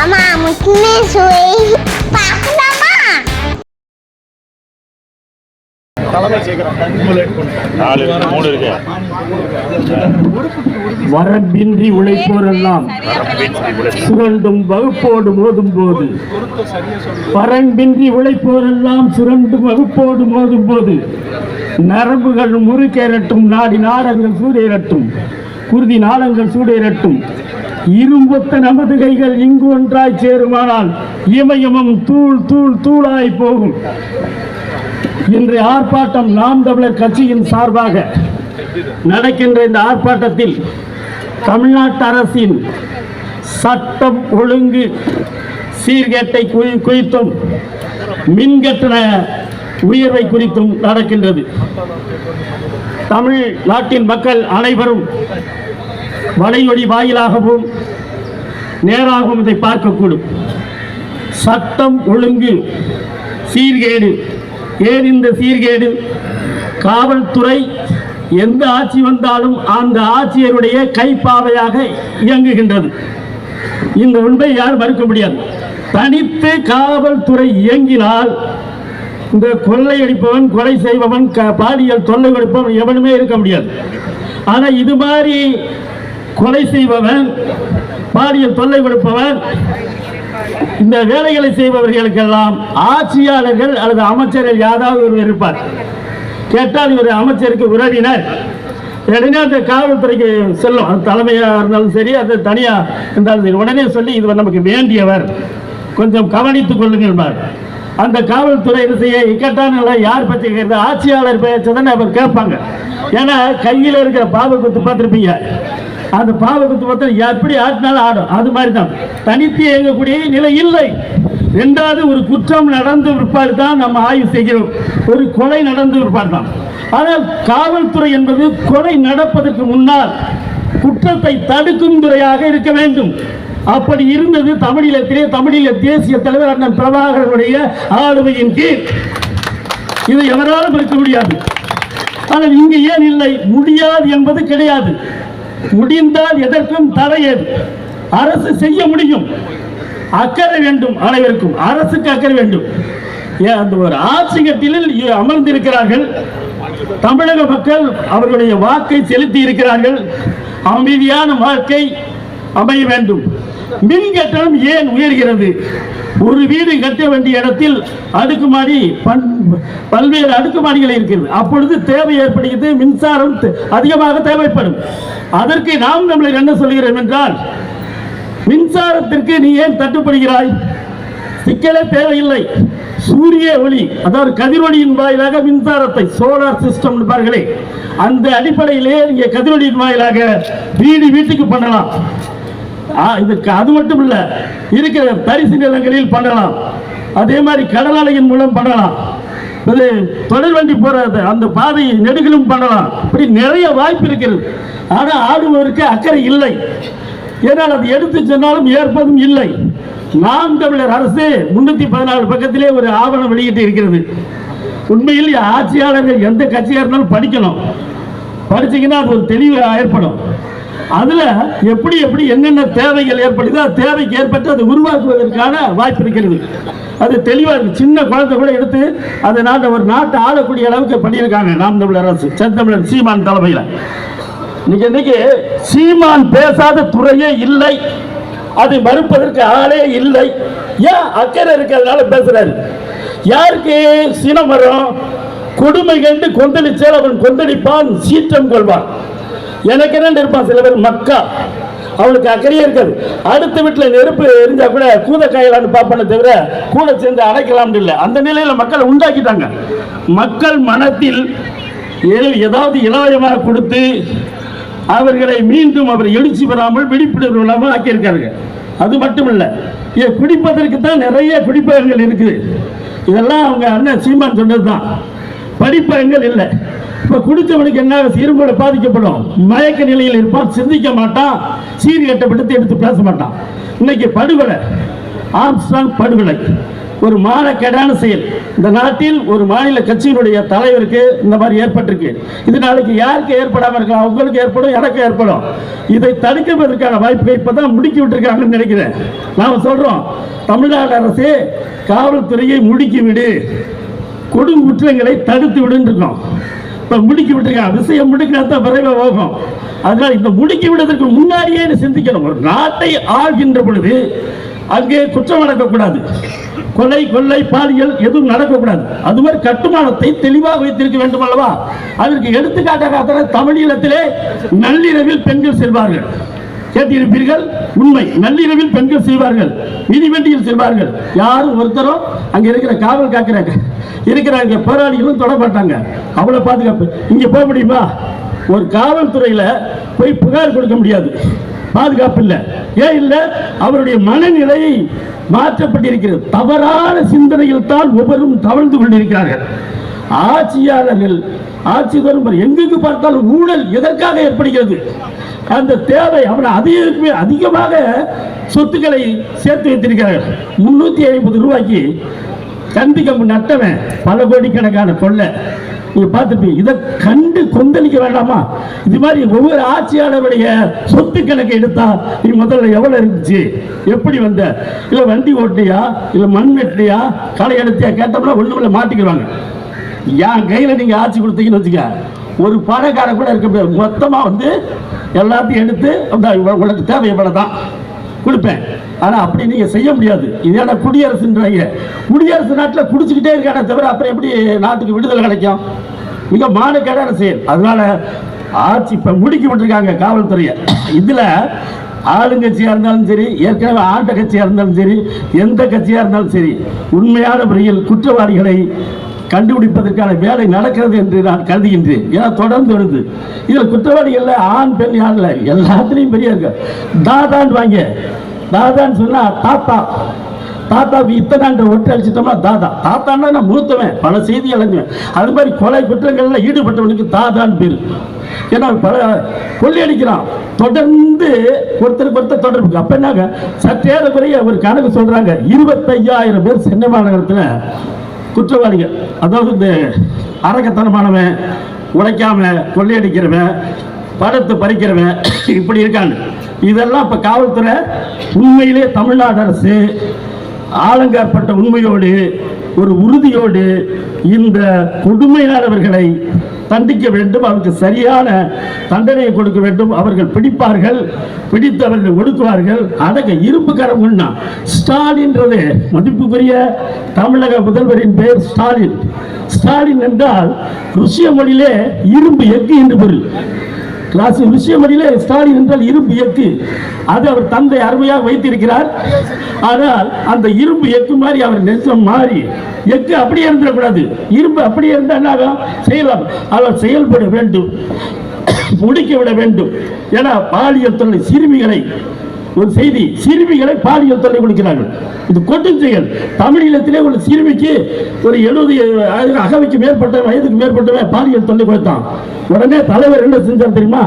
அம்மா முக்கியமே சுவை பார்க்கலாமா நாலு வரம்பின்றி உழைப்போரெல்லாம் சுரண்டும் வகுப்போடு மோதும் போது வரம்பின்றி உழைப்போரெல்லாம் சுரண்டும் வகுப்போடு மோதும் போது நரம்புகள் முறுக்கேறட்டும் நாடி நாடங்கள் சூடேறட்டும் குருதி நாளங்கள் சூடேறட்டும். இரும்பொத்த நமது கைகள் இங்கு ஒன்றாய் சேருமானால் இமயமும் தூள் தூள் தூளாய் போகும். இன்றைய ஆர்ப்பாட்டம் நாம் தமிழர் கட்சியின் சார்பாக நடக்கின்ற இந்த ஆர்ப்பாட்டத்தில் தமிழ்நாட்டு அரசின் சட்டம் ஒழுங்கு சீர்கேட்டை குறி- குறித்தும் மின்கட்டண உயர்வை குறித்தும் நடக்கின்றது. தமிழ் நாட்டின் மக்கள் அனைவரும் வலையொலி வாயிலாகவும் நேராகவும் இதை பார்க்கக்கூடும். சட்டம் ஒழுங்கு சீர்கேடு. ஏன் இந்த சீர்கேடு? காவல்துறை எந்த ஆட்சி வந்தாலும் அந்த ஆட்சியருடைய கைப்பாவையாக இயங்குகின்றது. இந்த உண்மை யாரும் மறுக்க முடியாது. தனித்து காவல்துறை இயங்கினால் இந்த கொள்ளையடிப்பவன் கொலை செய்பவன் க- பாலியல் தொல்லை கொடுப்பவன் எவனுமே இருக்க முடியாது. ஆனால் இது மாதிரி கொலை செய்பவன் பாலியல் தொல்லை கொடுப்பவன் இந்த வேலைகளை செய்பவர்களுக்கெல்லாம் ஆட்சியாளர்கள் அல்லது அமைச்சர்கள் யாராவது ஒருவர் இருப்பார். கேட்டால் இவர் அமைச்சருக்கு உறவினர். உடனே அந்த காவல்துறைக்கு செல்லும். அது தலைமையாக இருந்தாலும் சரி அது தனியாக இருந்தாலும் சரி. உடனே சொல்லி இது நமக்கு வேண்டியவர். கொஞ்சம் கவனித்துக் கொள்ளுங்கள் அந்த காவல்துறை என்ன செய்ய இக்கட்டான யார் பற்றி கேட்குறது ஆட்சியாளர் பேச்சை தானே அவர் கேட்பாங்க. ஏன்னா கையில் இருக்கிற பாவ குத்து பார்த்துருப்பீங்க. அந்த பாவ குத்து எப்படி ஆட்டினாலும் ஆடும். அது மாதிரி தான் தனித்து இயங்கக்கூடிய நிலை இல்லை. ரெண்டாவது ஒரு குற்றம் நடந்து விற்பாடு தான் நம்ம ஆய்வு செய்கிறோம். ஒரு கொலை நடந்து விற்பாடு தான். ஆனால் காவல்துறை என்பது கொலை நடப்பதற்கு முன்னால் குற்றத்தை தடுக்கும் துறையாக இருக்க வேண்டும். அப்படி இருந்தது தமிழீழத்திலே. தமிழீழ தேசிய தலைவர் அண்ணன் பிரபாகரனுடைய ஆளுமையின் கீழ். இது எவராலும் இருக்க முடியாது. ஆனால் இங்கு ஏன் இல்லை? முடியாது என்பது கிடையாது. முடிந்தால் எதற்கும் தடையது. அரசு செய்ய முடியும். அக்கறை வேண்டும் அனைவருக்கும். அரசுக்கு அக்கறை வேண்டும். ஏன் அந்த ஒரு ஆட்சி கட்டிலில் அமர்ந்திருக்கிறார்கள். தமிழக மக்கள் அவர்களுடைய வாக்கை செலுத்தி இருக்கிறார்கள். அமைதியான வாழ்க்கை அமைய வேண்டும். மின் கட்டணம் ஏன் உயர்கிறது? ஒரு வீடு கட்ட வேண்டிய இடத்தில் அடுக்குமாடி பல்வேறு அடுக்குமாடிகள் இருக்கிறது. அப்பொழுது தேவை ஏற்படுகிறது மின்சாரம் அதிகமாக தேவைப்படும். அதற்கு நாம் நம்மளை என்ன சொல்கிறோம் என்றால் மின்சாரத்திற்கு நீ ஏன் தட்டுப்படுகிறாய்? சிக்கலே தேவையில்லை. சூரிய ஒளி அதாவது கதிரொலியின் வாயிலாக மின்சாரத்தை சோலார் சிஸ்டம் என்பார்களே அந்த அடிப்படையிலே நீங்க கதிரொலியின் வாயிலாக வீடு வீட்டுக்கு பண்ணலாம். ஆ, இதுக்கு அது மட்டும் இல்ல இருக்கிற தரிசு நிலங்களில் பண்ணலாம். அதே மாதிரி கடல் அலையின் மூலம் பண்ணலாம். இது தொடர் வண்டி போகிறது அந்த பாதையை நெடுகிலும் பண்ணலாம். இப்படி நிறைய வாய்ப்பு இருக்கிறது. ஆனா ஆடுவதற்கு அக்கறை இல்லை. ஏன்னால் அது எடுத்து சொன்னாலும் ஏற்பதும் இல்லை. நாம் தமிழர் அரசு முன்னூத்தி பதினாலு பக்கத்திலே ஒரு ஆவணம் வெளியிட்டு இருக்கிறது. உண்மையில் ஆட்சியாளர்கள் எந்த கட்சியாக இருந்தாலும் படிக்கணும். படிச்சீங்கன்னா அது ஒரு தெளிவு ஏற்படும். அதுல எப்படி எப்படி என்னென்ன தேவைகள் ஏற்படுதோ அது தேவைக்கு ஏற்பட்டு அதை உருவாக்குவதற்கான வாய்ப்பு இருக்கிறது. அது தெளிவாக இருக்கு. சின்ன குழந்தை கூட எடுத்து அதை நாட்டை ஒரு நாட்டை ஆளக்கூடிய அளவுக்கு பண்ணியிருக்காங்க நாம் தமிழர் அரசு செந்தமிழர் சீமான் தலைமையில். இன்னைக்கு இன்னைக்கு சீமான் பேசாத துறையே இல்லை. அதை மறுப்பதற்கு ஆளே இல்லை. ஏன் அக்கறை இருக்கிறதுனால பேசுறாரு? யாருக்கு சினம் வரும்? கொடுமை கண்டு கொந்தளிச்சால் அவன் கொந்தளிப்பான் சீற்றம் கொள்வான். எனக்கு என்ன இருப்பான் சில பேர் மக்கா. அவனுக்கு அக்கறையே இருக்காது. அடுத்த வீட்டில் நெருப்பு எரிஞ்சா கூட கூத காயலான்னு பார்ப்பன தவிர கூட சேர்ந்து அடைக்கலாம்னு இல்லை. அந்த நிலையில் மக்கள் உண்டாக்கிட்டாங்க. மக்கள் மனத்தில் ஏதாவது இலவயமாக கொடுத்து அவர்களை மீண்டும் அவர் எழுச்சி பெறாமல் விழிப்புணர்வு இல்லாமல் ஆக்கியிருக்காருங்க. அது மட்டும் இல்லை இதை தான் நிறைய பிடிப்பகங்கள் இருக்குது. இதெல்லாம் அவங்க அண்ணன் சீமான் சொன்னது தான் படிப்பகங்கள் இல்லை. இப்போ குடித்தவனுக்கு என்ன இரும்புல பாதிக்கப்படும். மயக்க நிலையில் இருப்பான் சிந்திக்க மாட்டான் சீர்கட்டப்படுத்தி எடுத்து பேச மாட்டான். இன்னைக்கு படுகொலை ஆம்ஸ்டாங் படுகொலை. ஒரு மானக்கேடான செயல். இந்த நாட்டில் ஒரு மாநில கட்சியினுடைய தலைவருக்கு இந்த மாதிரி ஏற்பட்டிருக்கு. இது நாளைக்கு யாருக்கு ஏற்படாமல் இருக்கலாம்? உங்களுக்கு ஏற்படும் எனக்கு ஏற்படும். இதை தடுக்கிறதுக்கான வாய்ப்பு இப்போ தான் முடுக்கி விட்டுருக்காங்கன்னு நினைக்கிறேன். நாம சொல்றோம் தமிழ்நாடு அரசு காவல்துறையை முடுக்கி விடு. கொடுங்குற்றங்களை தடுத்து விடுன்னு இருக்கோம். இப்போ முடிக்கி விட்டுருக்காங்க விஷயம் முடுக்கினா விரைவாக போகும். அதனால இந்த முடிக்கி விடுவதற்கு முன்னாடியே சிந்திக்கணும்? ஒரு நாட்டை ஆள்கின்ற பொழுது அங்கே குற்றம் நடக்கக்கூடாது. கொலை கொள்ளை பாலியல் எதுவும் நடக்கக்கூடாது. அது மாதிரி கட்டுமானத்தை தெளிவாக வைத்திருக்க வேண்டும் அல்லவா? அதற்கு எடுத்துக்காட்டாக அத்தனை தமிழீழத்திலே நள்ளிரவில் பெண்கள் செல்வார்கள். கேட்டிருப்பீர்கள். உண்மை. நள்ளிரவில் பெண்கள் செய்வார்கள். மிதிவண்டியில் செல்வார்கள் யாரும் ஒருத்தரும் அங்க இருக்கிற காவல் காக்கிறாங்க. இருக்கிறாங்க. போராளிகளும் தொட மாட்டாங்க. அவ்வளவு பாதுகாப்பு. இங்க போக முடியுமா? ஒரு காவல்துறையில போய் புகார் கொடுக்க முடியாது. பாதுகாப்பு இல்லை. ஏன் இல்லை? அவருடைய மனநிலை மாற்றப்பட்டிருக்கிறது. தவறான சிந்தனையில் தான் ஒவ்வொரும் தவழ்ந்து கொண்டிருக்கிறார்கள். ஆட்சியாளர்கள் ஆட்சி தரும் எங்கெங்கு பார்த்தாலும் ஊழல் எதற்காக ஏற்படுகிறது? அந்த தேவை அவன் அதிகமே அதிகமாக சொத்துக்களை சேர்த்து வைத்திருக்கிறார்கள். முன்னூத்தி ஐம்பது ரூபாய்க்கு கண்டி கம்பு நட்டவன் பல கோடிக்கணக்கான கொள்ளை. நீ பார்த்துப்பீங்க. இதை கண்டு கொந்தளிக்க வேண்டாமா? இது மாதிரி ஒவ்வொரு ஆட்சியாளருடைய சொத்து கணக்கை எடுத்தா நீ முதல்ல எவ்வளவு இருந்துச்சு? எப்படி வந்த? இல்லை வண்டி ஓட்டியா? இல்லை மண் வெட்டியா? களை எடுத்தியா? கேட்டோம்னா ஒண்ணுமில்ல மாட்டிக்கிறாங்க என் கையில நீங்க ஆட்சி கொடுத்தீங்கன்னு வச்சுக்க ஒரு பணக்காரன் கூட இருக்க முடியாது. மொத்தமாக வந்து எல்லாத்தையும் எடுத்து அந்த உனக்கு தேவை இவ்வளோ தான். கொடுப்பேன். ஆனால் அப்படி நீங்கள் செய்ய முடியாது. இது என்ன குடியரசுன்றாங்க. குடியரசு நாட்டில் குடிச்சுக்கிட்டே இருக்கானே தவிர அப்புறம் எப்படி நாட்டுக்கு விடுதலை கிடைக்கும்? மிக மானக்கேடான செயல். அதனால ஆட்சி இப்போ முடிக்கி விட்டுருக்காங்க காவல்துறையை. இதில் ஆளுங்கட்சியாக இருந்தாலும் சரி ஏற்கனவே ஆண்ட கட்சியாக இருந்தாலும் சரி எந்த கட்சியாக இருந்தாலும் சரி உண்மையான முறையில் குற்றவாளிகளை கண்டுபிடிப்பதற்கான வேலை நடக்கிறது என்று நான் கருதுகின்றேன். ஏன்னா தொடர்ந்து வருது. இதில் குற்றவாளிகள் ஆண் பெண் யாரில் எல்லாத்துலேயும் பெரிய இருக்கு. தாதான்னு வாங்க. தாதான்னு சொன்னா தாத்தா. தாத்தாவுக்கு இத்தனாண்டு ஒட்டி அடிச்சிட்டோம்னா தாதா. தாத்தான்னா நான் மூத்தவன். பல செய்தி இழங்குவேன் அது மாதிரி கொலை குற்றங்கள்ல ஈடுபட்டவனுக்கு தாதான் பேர். ஏன்னா பல கொள்ளையடிக்கிறான். தொடர்ந்து ஒருத்தருக்கு ஒருத்தர் தொடர்பு இருக்கு. அப்ப என்னங்க? சற்றேறக்குறைய ஒரு கணக்கு சொல்றாங்க. இருபத்தையாயிரம் பேர் சென்னை மாநகரத்தில் குற்றவாளிகள். அதாவது இந்த அரக்கத்தனமானவன் உழைக்காம கொள்ளையடிக்கிறவன் படத்தை பறிக்கிறவன் இப்படி இருக்காங்க. இதெல்லாம் இப்போ காவல்துறை உண்மையிலே தமிழ்நாடு அரசு ஆலங்காற்பட்ட உண்மையோடு ஒரு உறுதியோடு இந்த கொடுமையானவர்களை தண்டிக்க வேண்டும். அவருக்கு சரியான தண்டனையை கொடுக்க வேண்டும். அவர்கள் பிடிப்பார்கள் பிடித்து அவர்கள் ஒடுக்குவார்கள். அடங்க இரும்பு கரம் உண்ணா. ஸ்டாலின்றது மதிப்புக்குரிய தமிழக முதல்வரின் பெயர் ஸ்டாலின். ஸ்டாலின் என்றால் ருசிய மொழியிலே இரும்பு எஃகு என்று பொருள். கிளாஸ் விஷயமடியிலே ஸ்டாலின் என்றால் இரும்பு எக்கு. அது அவர் தந்தை அருமையாக வைத்திருக்கிறார். ஆனால் அந்த இரும்பு எக்கு மாதிரி அவர் நெஞ்சம் மாறி எக்கு அப்படியே இருந்துடக்கூடாது. இரும்பு அப்படியே இருந்தால் என்ன செய்யலாம் அவர் செயல்பட வேண்டும். முடிக்க விட வேண்டும். ஏன்னா பாலியல் தொழில் சிறுமிகளை ஒரு செய்தி சிறுமிகளை பாலியல் தொல்லை கொடுக்கிறார்கள். இது கொட்டும் செயல். தமிழீழத்திலே ஒரு சிறுமிக்கு ஒரு எழுபது அகவைக்கு மேற்பட்ட வயதுக்கு மேற்பட்டவன் பாலியல் தொல்லை கொடுத்தான். உடனே தலைவர் என்ன செஞ்சார் தெரியுமா?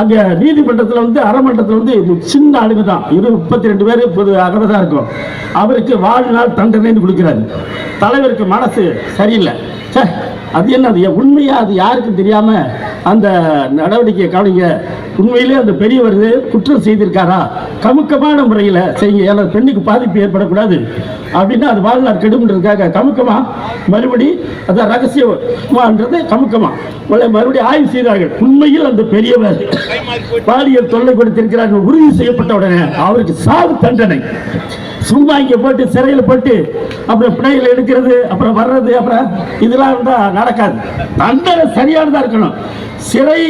அங்க நீதிமன்றத்தில் வந்து அறமன்றத்தில் வந்து சின்ன ஆளுங்க தான். இரு முப்பத்தி ரெண்டு பேர் பொது இருக்கும். அவருக்கு வாழ்நாள் தண்டனைன்னு கொடுக்கிறாரு. தலைவருக்கு மனசு சரியில்லை. ச்சே, அது என்ன அது உண்மையா அது யாருக்கும் தெரியாம அந்த நடவடிக்கையை கவனிங்க. உண்மையிலே அந்த பெரியவர் குற்றம் செய்திருக்காரா? கமுக்கமான முறையில் செய்யுங்க. ஏன்னா பெண்ணுக்கு பாதிப்பு ஏற்படக்கூடாது. அப்படின்னா அது வாழ்நாள் கெடுமன்றதுக்காக கமுக்கமா? மறுபடி அதான் ரகசியமான்றது கமுக்கமாக மறுபடியும் ஆய்வு செய்தார்கள். உண்மையில் அந்த பெரியவர் பாலியல் தொல்லை கொடுத்திருக்கிறார்கள் உறுதி செய்யப்பட்ட உடனே அவருக்கு சாவு தண்டனை. சும்மா இங்க போட்டு சிறையில் போட்டு அப்புறம் பிணையில் எடுக்கிறது அப்புறம் வர்றது அப்புறம் இதெல்லாம் இருந்தா நடக்காது. அந்த சரியானதா இருக்கணும். சிறை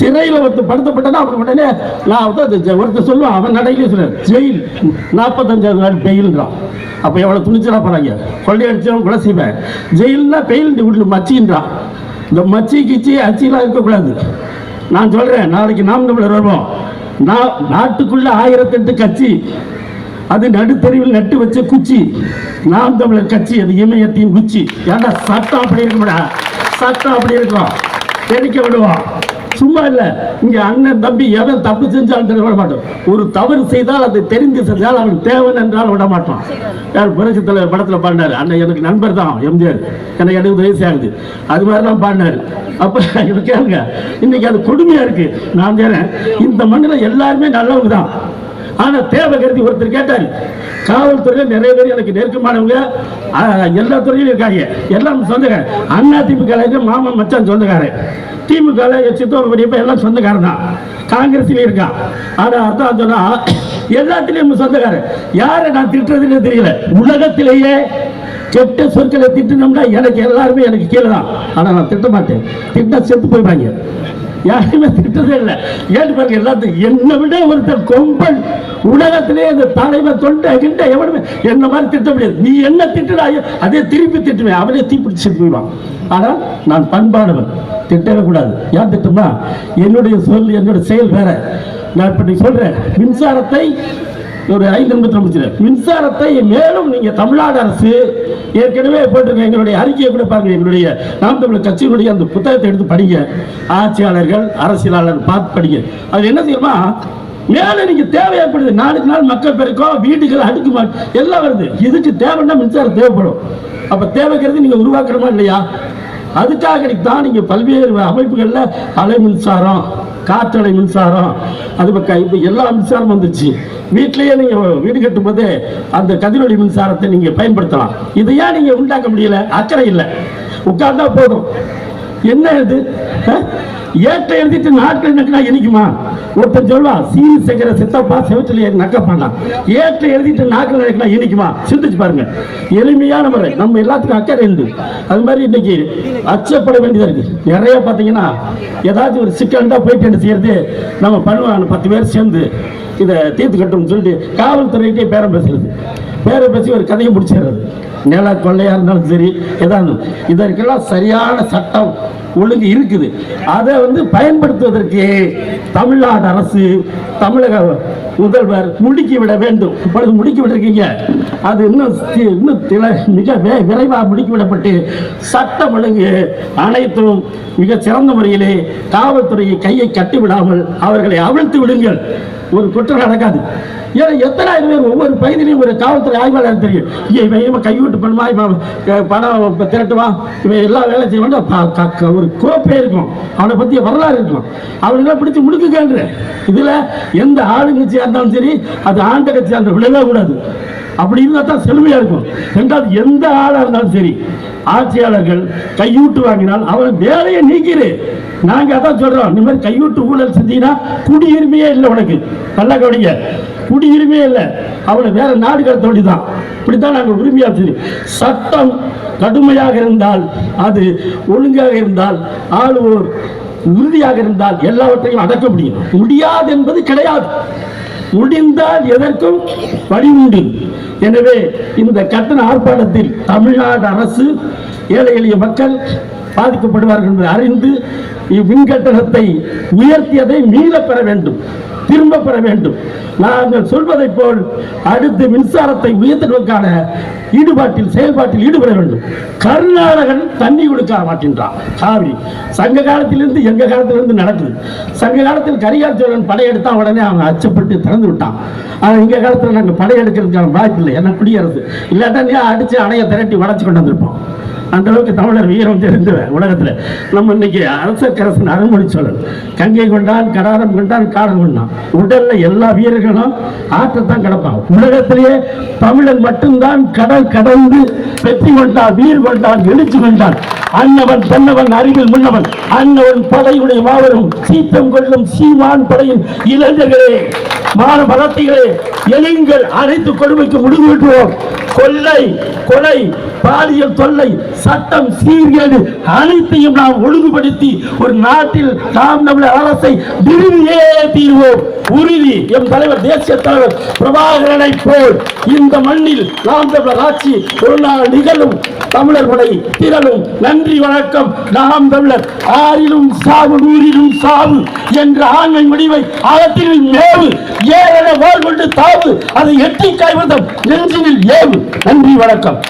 சிறையில் ஒருத்தர் படுத்தப்பட்டனா அப்புறம் உடனே நான் வந்து அது ஒருத்தர் சொல்லுவான் அவன் நடையிலே சொல்லுவேன் ஜெயில் நாற்பத்தஞ்சாவது நாள் பெயில்ன்றான் அப்போ எவ்வளோ துணிச்சலாக போகிறாங்க கொள்ளையடிச்சவன் கொலை செய்வேன். ஜெயில்னா பெயில் வீட்டில் மச்சின்றான். இந்த மச்சி கிச்சி அச்சிலாம் இருக்கக்கூடாது. நான் சொல்கிறேன் நாளைக்கு நாம் தமிழர் வருவோம். நான் நாட்டுக்குள்ளே ஆயிரத்தெட்டு கட்சி அது நடுத்தறிவில் நட்டு வச்ச குச்சி. நாம் தமிழர் கட்சி அது இமயத்தின் குச்சி. ஏன்னா சட்டம் அப்படி இருக்கும்டா? சட்டம் அப்படி இருக்கும். தெரிக்க விடுவோம்? சும்மா இல்ல. இங்க அண்ணன் தம்பி எவன் தப்பு செஞ்சாலும் தெரிய விட மாட்டோம். ஒரு தவறு செய்தால் அதை தெரிந்து செஞ்சால் அவன் தேவன் என்றால் விட மாட்டான். யார் புரட்சி தலைவர் படத்துல பாடினாரு. அண்ணன் எனக்கு நண்பர் தான் எம்ஜிஆர். எனக்கு எழுபது வயசு ஆகுது. அது மாதிரிலாம் பாடினாரு. அப்ப இது கேளுங்க. இன்னைக்கு அது கொடுமையா இருக்கு. நான் கேறேன் இந்த மண்ணில் எல்லாருமே நல்லவங்க தான். ஆனா தேவை கருதி ஒருத்தர் கேட்டாரு. காவல்துறையில் நிறைய பேர் எனக்கு நெருக்கமானவங்க எல்லா துறையிலும் இருக்காங்க. எல்லாம் சொந்தக்கார அண்ணா திமுக மாமன் மச்சான் சொந்தக்காரன் திமுக சித்தோட பெரியப்ப எல்லாம் சொந்தக்காரன் தான். காங்கிரஸ்லயும் இருக்கான். ஆனா அர்த்தம் சொன்னா எல்லாத்திலையும் சொந்தக்காரன் யாரை நான் திட்டுறதுன்னு தெரியல. உலகத்திலேயே கெட்ட சொற்களை திட்டினோம்னா எனக்கு எல்லாருமே எனக்கு கீழே தான். ஆனா நான் திட்ட மாட்டேன் திட்டா செத்து போயிடுவாங்க. யாரையுமே திட்டதே இல்லை. ஏன்னு பாருங்க எல்லாத்துக்கும் என்னை விட ஒருத்தர் கொம்பன். உலகத்திலே இந்த தலைவர் தொண்டை கிட்ட எவனுமே என்ன மாதிரி திட்ட முடியாது. நீ என்ன திட்டுறாயோ அதே திருப்பி திட்டுவேன். அவனே தீப்பிடிச்சு போயிடுவான். ஆனால் நான் பண்பாடுவன் திட்டவே கூடாது. ஏன் திட்டமா என்னுடைய சொல் என்னுடைய செயல் வேற. நான் இப்ப நீ சொல்றேன் மின்சாரத்தை ஒரு ஐந்து நிமிடத்தில் முடிச்சிடும் மின்சாரத்தை மேலும் நீங்க தமிழ்நாடு அரசு ஏற்கனவே போட்டிருக்க எங்களுடைய அறிக்கையை கூட பாருங்க. எங்களுடைய நாம் தமிழர் கட்சியினுடைய அந்த புத்தகத்தை எடுத்து படிங்க. ஆட்சியாளர்கள் அரசியலாளர் பார்த்து படிங்க. அது என்ன செய்யுமா மேல நீங்க தேவை ஏற்படுது நாளுக்கு நாள் மக்கள் பெருக்கம் வீடுகள் அடுக்குமா எல்லாம் வருது. இதுக்கு தேவைன்னா மின்சாரம் தேவைப்படும். அப்ப தேவைக்கிறது நீங்க உருவாக்கணுமா இல்லையா? அதுக்காக தான் நீங்க பல்வேறு அமைப்புகள்ல அலை மின்சாரம் காற்றலை மின்சாரம் அது பக்கம் இப்போ எல்லா மின்சாரம் வந்துருச்சு. வீட்டிலேயே நீங்க வீடு கட்டும் போதே அந்த கதிரொலி மின்சாரத்தை நீங்க பயன்படுத்தலாம். இதை ஏன் நீங்க உண்டாக்க முடியல? அக்கறை இல்லை. உட்கார்ந்தா போதும். என்ன இது? அஹ்? ஏற்ற எழுதிட்டு நாட்கள் நக்கினா இனிக்குமா ஒருத்தன் சொல்வா சீனி சக்கர சித்தப்பா செவத்துல ஏறி நக்க பண்ணலாம் ஏற்ற எழுதிட்டு நாட்கள் நக்கினா இனிக்குமா சிந்திச்சு பாருங்க. எளிமையான முறை. நம்ம எல்லாத்துக்கும் அக்கறை இருந்து அது மாதிரி இன்னைக்கு அச்சப்பட வேண்டியதா இருக்கு. நிறைய பார்த்தீங்கன்னா ஏதாச்சும் ஒரு சிக்கல்டா போயிட்டு என்ன செய்யறது நம்ம பண்ணுவாங்க பத்து பேர் சேர்ந்து இதை தீர்த்து கட்டணும்னு சொல்லிட்டு காவல்துறையிட்டே பேரம் பேசுறது. பேரம் பேசி ஒரு கதையை முடிச்சிடுறது. நில கொள்ளையா இருந்தாலும் சரி ஏதாவது. இதற்கெல்லாம் சரியான சட்டம். ஒழுங்கு இருக்குது. அதை வந்து பயன்படுத்துவதற்கு தமிழ்நாடு அரசு தமிழக முதல்வர் முடுக்கி விட வேண்டும். இப்பொழுது முடுக்கி விட்டிருக்கீங்க. அது இன்னும் இன்னும் தில மிக வே- விரைவாக முடுக்கி விடப்பட்டு சட்டம் ஒழுங்கு அனைத்தும் மிக சிறந்த முறையிலே காவல்துறையை கையை கட்டி விடாமல் அவர்களை அவிழ்த்து விடுங்கள். ஒரு குற்றம் நடக்காது. ஏன்னா எத்தனாயிரம் பேர் ஒவ்வொரு பகுதியிலையும் ஒரு காவல்துறை ஆய்வாளர் தெரியும். இங்கே இவன் இவன் கைவிட்டு பண்ணுமா இவன் பணம் இப்ப திரட்டுவான் இவன் எல்லா வேலை செய்வான் ப- க- ஒரு கோப்பே இருக்கும். அவனை பற்றிய வரலாறு இருக்கும். அவனுங்களை பிடிச்சி முடுக்குங்கன்ற இதுல எந்த ஆளுங்கட்சியா இருந்தாலும் சரி அது ஆண்ட கட்சியா இருந்தால் விடவே கூடாது. அப்படி இருந்தா தான் செழுமையா இருக்கும். ரெண்டாவது எந்த ஆளா இருந்தாலும் சரி ஆட்சியாளர்கள் கையூட்டு வாங்கினால் அவன் வேலையை நீக்கிடு. நாங்க அதான் சொல்றோம் இந்த மாதிரி கையூட்டு ஊழல் செஞ்சீங்கன்னா குடியுரிமையே இல்லை உனக்கு. நல்லா கவனிங்க குடியுரிமையே இல்லை. அவனை வேற நாடு கடத்த வேண்டிதான் இப்படித்தான் நாங்கள் உரிமையா சரி சட்டம் கடுமையாக இருந்தால் அது ஒழுங்காக இருந்தால் ஆளுவோர் உறுதியாக இருந்தால் எல்லாவற்றையும் அடக்க முடியும். முடியாது என்பது கிடையாது. முடிந்தால் எதற்கும் வழி உண்டு எனவே இந்த கட்டண ஆர்ப்பாட்டத்தில் தமிழ்நாடு அரசு ஏழை எளிய மக்கள் பாதிக்கப்படுவார்கள் என்று அறிந்து இவ்விண்கட்டணத்தை உயர்த்தியதை மீளப் பெற வேண்டும். திரும்ப பெற வேண்டும். நாங்கள் சொல்வதைப் போல் அடுத்து மின்சாரத்தை உயர்த்துவதற்கான ஈடுபாட்டில் செயல்பாட்டில் ஈடுபட வேண்டும். கர்நாடகன் தண்ணி கொடுக்க மாட்டேன்றான். காவிரி சங்க காலத்திலிருந்து எங்க காலத்திலிருந்து நடக்குது? சங்க காலத்தில் கரிகால் சோழன் படையெடுத்தா உடனே அவன் அச்சப்பட்டு திறந்து விட்டான். ஆனால் எங்க காலத்துல நாங்க படையெடுக்கிறதுக்கான வாய்ப்பு இல்லை ஏன்னா குடியரசு. இல்லாட்டா நீ அடிச்சு அணையை திரட்டி உடச்சு கொண்டு வந்திருப்போம் அந்த அளவுக்கு தமிழர் வீரம் தெரிந்தவன் உலகத்துல. நம்ம இன்னைக்கு அரசக்கரசன் அருள்மொழி சோழன் கங்கை கொண்டான் கடாரம் கொண்டான் காலம் கொண்டான். உடல்ல எல்லா வீரர்களும் ஆற்றத்தான் கிடப்பான் உலகத்திலேயே தமிழன் மட்டும்தான் கடல் கடந்து வெற்றி கொண்டான் வீர் கொண்டான் எழுச்சி கொண்டான். அன்னவன் தன்னவன் அறிவில் முன்னவன். அன்னவன் படையுடைய மாபெரும் சீத்தம் கொள்ளும் சீமான் படையின் இளைஞர்களே மான பலத்திகளே எழுங்கள் அனைத்து கொடுமைக்கு முடிவு கொள்ளை கொலை பாலியல் தொல்லை சட்டம் சீர்கேடு அனைத்தையும் நாம் ஒழுங்குபடுத்தி ஒரு நாட்டில் நாம் நம்முடைய அரசை நிறுவியே தீர்வோம். உறுதி. எம் தலைவர் தேசிய தலைவர் பிரபாகரனை போல் இந்த மண்ணில் நாம் தமிழர் ஆட்சி ஒரு நாள் நிகழும். தமிழர் படை திரளும். நன்றி வணக்கம். நாம் தமிழர் ஆறிலும் சாவு நூறிலும் சாவு என்ற ஆண்மை முடிவை அகத்தில் மேவு. ஏழென வாழ் கொண்டு தாவு. அதை எட்டி காய்வதம் நெஞ்சினில் ஏவு. நன்றி வணக்கம்.